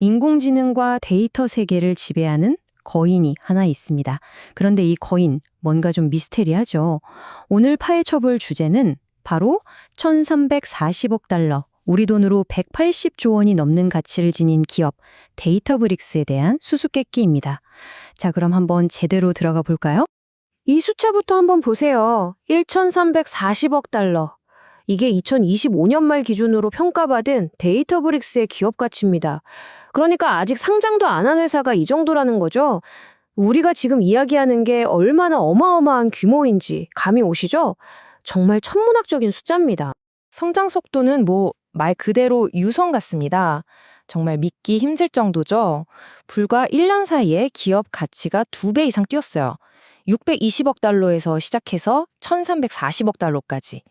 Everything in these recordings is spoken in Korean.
인공지능과 데이터 세계를 지배하는 거인이 하나 있습니다. 그런데 이 거인, 뭔가 좀 미스테리하죠. 오늘 파헤쳐볼 주제는 바로 1340억 달러, 우리 돈으로 180조 원이 넘는 가치를 지닌 기업 데이터브릭스에 대한 수수께끼입니다. 자, 그럼 한번 제대로 들어가 볼까요? 이 숫자부터 한번 보세요. 1,340억 달러. 이게 2025년 말 기준으로 평가받은 데이터브릭스의 기업 가치입니다. 그러니까 아직 상장도 안 한 회사가 이 정도라는 거죠. 우리가 지금 이야기하는 게 얼마나 어마어마한 규모인지 감이 오시죠? 정말 천문학적인 숫자입니다. 성장 속도는 뭐 말 그대로 유성 같습니다. 정말 믿기 힘들 정도죠. 불과 1년 사이에 기업 가치가 2배 이상 뛰었어요. 620억 달러에서 시작해서 1340억 달러까지.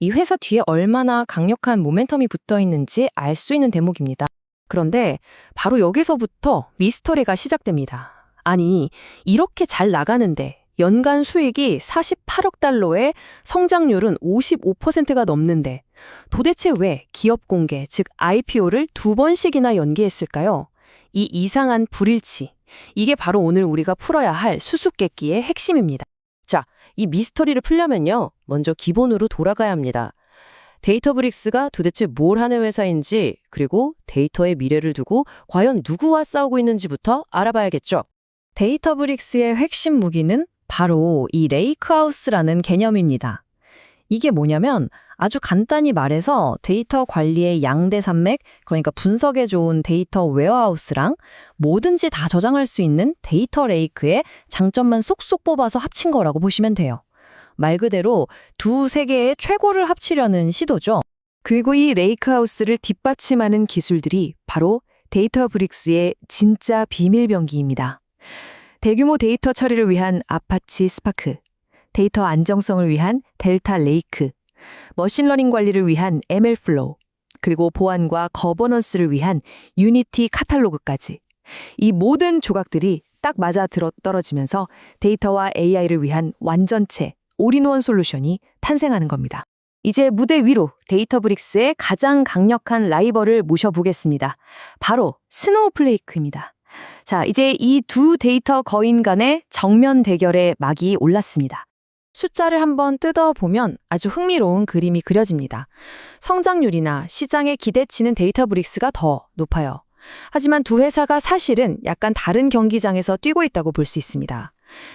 이 회사 뒤에 얼마나 강력한 모멘텀이 붙어 있는지 알 수 있는 대목입니다. 그런데 바로 여기서부터 미스터리가 시작됩니다. 아니, 이렇게 잘 나가는데 연간 수익이 48억 달러에 성장률은 55%가 넘는데 도대체 왜 기업 공개, 즉 IPO를 두 번씩이나 연기했을까요? 이 이상한 불일치. 이게 바로 오늘 우리가 풀어야 할 수수께끼의 핵심입니다. 자, 이 미스터리를 풀려면요. 먼저 기본으로 돌아가야 합니다. 데이터브릭스가 도대체 뭘 하는 회사인지, 그리고 데이터의 미래를 두고 과연 누구와 싸우고 있는지부터 알아봐야겠죠. 데이터브릭스의 핵심 무기는 바로 이 레이크하우스라는 개념입니다. 이게 뭐냐면 아주 간단히 말해서 데이터 관리의 양대 산맥, 그러니까 분석에 좋은 데이터 웨어하우스랑 뭐든지 다 저장할 수 있는 데이터 레이크의 장점만 쏙쏙 뽑아서 합친 거라고 보시면 돼요. 말 그대로 두 세계의 최고를 합치려는 시도죠. 그리고 이 레이크하우스를 뒷받침하는 기술들이 바로 데이터 브릭스의 진짜 비밀병기입니다. 대규모 데이터 처리를 위한 아파치 스파크, 데이터 안정성을 위한 델타 레이크, 머신러닝 관리를 위한 ML플로우, 그리고 보안과 거버넌스를 위한 유니티 카탈로그까지. 이 모든 조각들이 딱 맞아 떨어지면서 데이터와 AI를 위한 완전체, 올인원 솔루션이 탄생하는 겁니다. 이제 무대 위로 데이터브릭스의 가장 강력한 라이벌을 모셔보겠습니다. 바로 스노우플레이크입니다. 자, 이제 이 두 데이터 거인 간의 정면 대결의 막이 올랐습니다. 숫자를 한번 뜯어보면 아주 흥미로운 그림이 그려집니다. 성장률이나 시장의 기대치는 데이터브릭스가 더 높아요. 하지만 두 회사가 사실은 약간 다른 경기장에서 뛰고 있다고 볼 수 있습니다.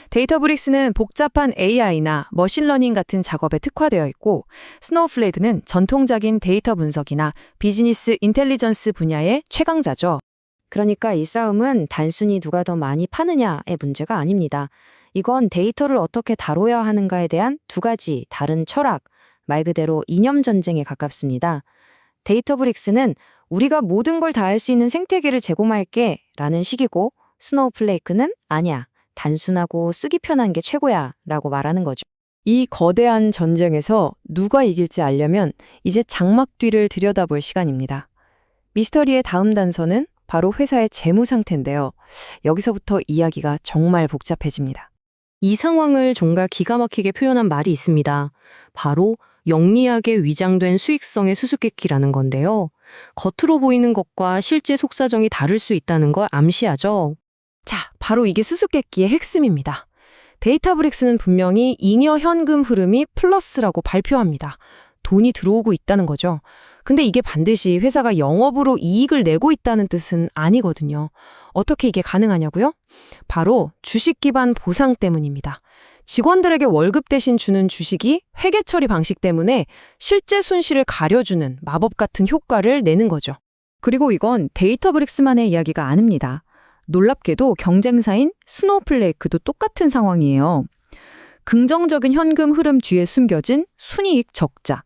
데이터브릭스는 복잡한 AI나 머신러닝 같은 작업에 특화되어 있고 스노우플레이드는 전통적인 데이터 분석이나 비즈니스 인텔리전스 분야의 최강자죠. 그러니까 이 싸움은 단순히 누가 더 많이 파느냐의 문제가 아닙니다. 이건 데이터를 어떻게 다뤄야 하는가에 대한 두 가지 다른 철학, 말 그대로 이념 전쟁에 가깝습니다. 데이터브릭스는 우리가 모든 걸 다 할 수 있는 생태계를 제공할게 라는 식이고 스노우플레이크는 아니야. 단순하고 쓰기 편한 게 최고야 라고 말하는 거죠. 이 거대한 전쟁에서 누가 이길지 알려면 이제 장막 뒤를 들여다볼 시간입니다. 미스터리의 다음 단서는 바로 회사의 재무 상태인데요. 여기서부터 이야기가 정말 복잡해집니다. 이 상황을 정말 기가 막히게 표현한 말이 있습니다. 바로 영리하게 위장된 수익성의 수수께끼라는 건데요. 겉으로 보이는 것과 실제 속사정이 다를 수 있다는 걸 암시하죠. 자, 바로 이게 수수께끼의 핵심입니다. 데이터브릭스는 분명히 잉여 현금 흐름이 플러스라고 발표합니다. 돈이 들어오고 있다는 거죠. 근데 이게 반드시 회사가 영업으로 이익을 내고 있다는 뜻은 아니거든요. 어떻게 이게 가능하냐고요? 바로 주식 기반 보상 때문입니다. 직원들에게 월급 대신 주는 주식이 회계 처리 방식 때문에 실제 손실을 가려주는 마법 같은 효과를 내는 거죠. 그리고 이건 데이터브릭스만의 이야기가 아닙니다. 놀랍게도 경쟁사인 스노우플레이크도 똑같은 상황이에요. 긍정적인 현금 흐름 뒤에 숨겨진 순이익 적자.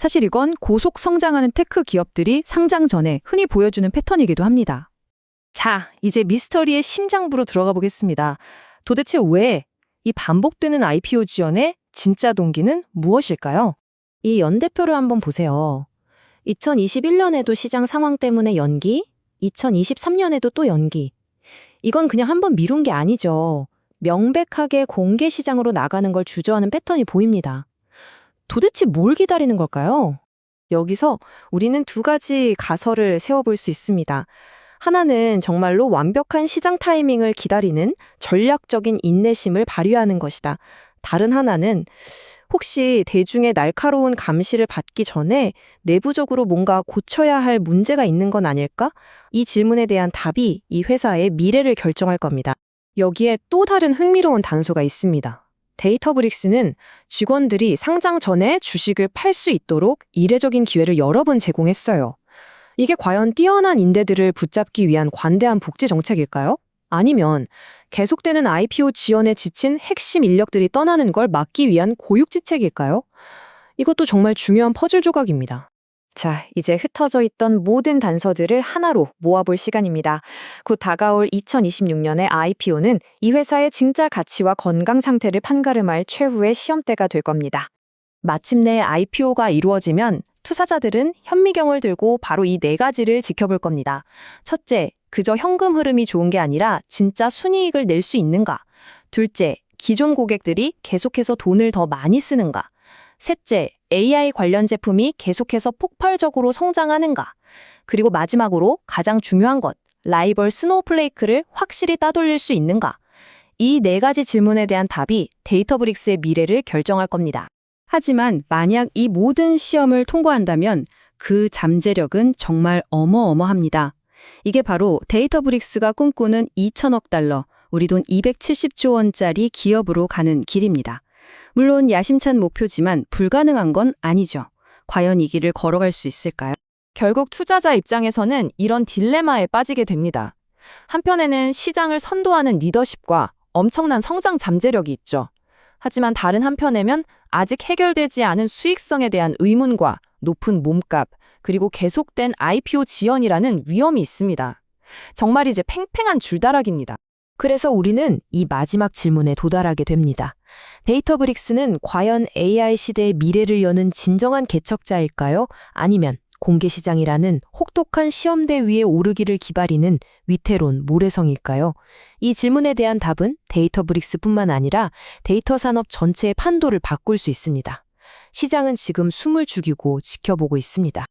사실 이건 고속 성장하는 테크 기업들이 상장 전에 흔히 보여주는 패턴이기도 합니다. 자, 이제 미스터리의 심장부로 들어가 보겠습니다. 도대체 왜 이 반복되는 IPO 지원의 진짜 동기는 무엇일까요? 이 연대표를 한번 보세요. 2021년에도 시장 상황 때문에 연기, 2023년에도 또 연기. 이건 그냥 한번 미룬 게 아니죠. 명백하게 공개 시장으로 나가는 걸 주저하는 패턴이 보입니다. 도대체 뭘 기다리는 걸까요? 여기서 우리는 두 가지 가설을 세워볼 수 있습니다. 하나는 정말로 완벽한 시장 타이밍을 기다리는 전략적인 인내심을 발휘하는 것이다. 다른 하나는 혹시 대중의 날카로운 감시를 받기 전에 내부적으로 뭔가 고쳐야 할 문제가 있는 건 아닐까? 이 질문에 대한 답이 이 회사의 미래를 결정할 겁니다. 여기에 또 다른 흥미로운 단서가 있습니다. 데이터브릭스는 직원들이 상장 전에 주식을 팔 수 있도록 이례적인 기회를 여러 번 제공했어요. 이게 과연 뛰어난 인재들을 붙잡기 위한 관대한 복지 정책일까요? 아니면 계속되는 IPO 지원에 지친 핵심 인력들이 떠나는 걸 막기 위한 고육지책일까요? 이것도 정말 중요한 퍼즐 조각입니다. 자, 이제 흩어져 있던 모든 단서들을 하나로 모아볼 시간입니다. 곧 다가올 2026년의 IPO는 이 회사의 진짜 가치와 건강 상태를 판가름할 최후의 시험대가 될 겁니다. 마침내 IPO가 이루어지면 투자자들은 현미경을 들고 바로 이 네 가지를 지켜볼 겁니다. 첫째, 그저 현금 흐름이 좋은 게 아니라 진짜 순이익을 낼 수 있는가? 둘째, 기존 고객들이 계속해서 돈을 더 많이 쓰는가? 셋째, AI 관련 제품이 계속해서 폭발적으로 성장하는가? 그리고 마지막으로 가장 중요한 것, 라이벌 스노우플레이크를 확실히 따돌릴 수 있는가? 이 네 가지 질문에 대한 답이 데이터브릭스의 미래를 결정할 겁니다. 하지만 만약 이 모든 시험을 통과한다면 그 잠재력은 정말 어마어마합니다. 이게 바로 데이터브릭스가 꿈꾸는 2천억 달러, 우리 돈 270조 원짜리 기업으로 가는 길입니다. 물론 야심찬 목표지만 불가능한 건 아니죠. 과연 이 길을 걸어갈 수 있을까요? 결국 투자자 입장에서는 이런 딜레마에 빠지게 됩니다. 한편에는 시장을 선도하는 리더십과 엄청난 성장 잠재력이 있죠. 하지만 다른 한편에면 아직 해결되지 않은 수익성에 대한 의문과 높은 몸값, 그리고 계속된 IPO 지연이라는 위험이 있습니다. 정말 이제 팽팽한 줄다락입니다. 그래서 우리는 이 마지막 질문에 도달하게 됩니다. 데이터브릭스는 과연 AI 시대의 미래를 여는 진정한 개척자일까요? 아니면 공개 시장이라는 혹독한 시험대 위에 오르기를 기다리는 위태로운 모래성일까요? 이 질문에 대한 답은 데이터브릭스뿐만 아니라 데이터 산업 전체의 판도를 바꿀 수 있습니다. 시장은 지금 숨을 죽이고 지켜보고 있습니다.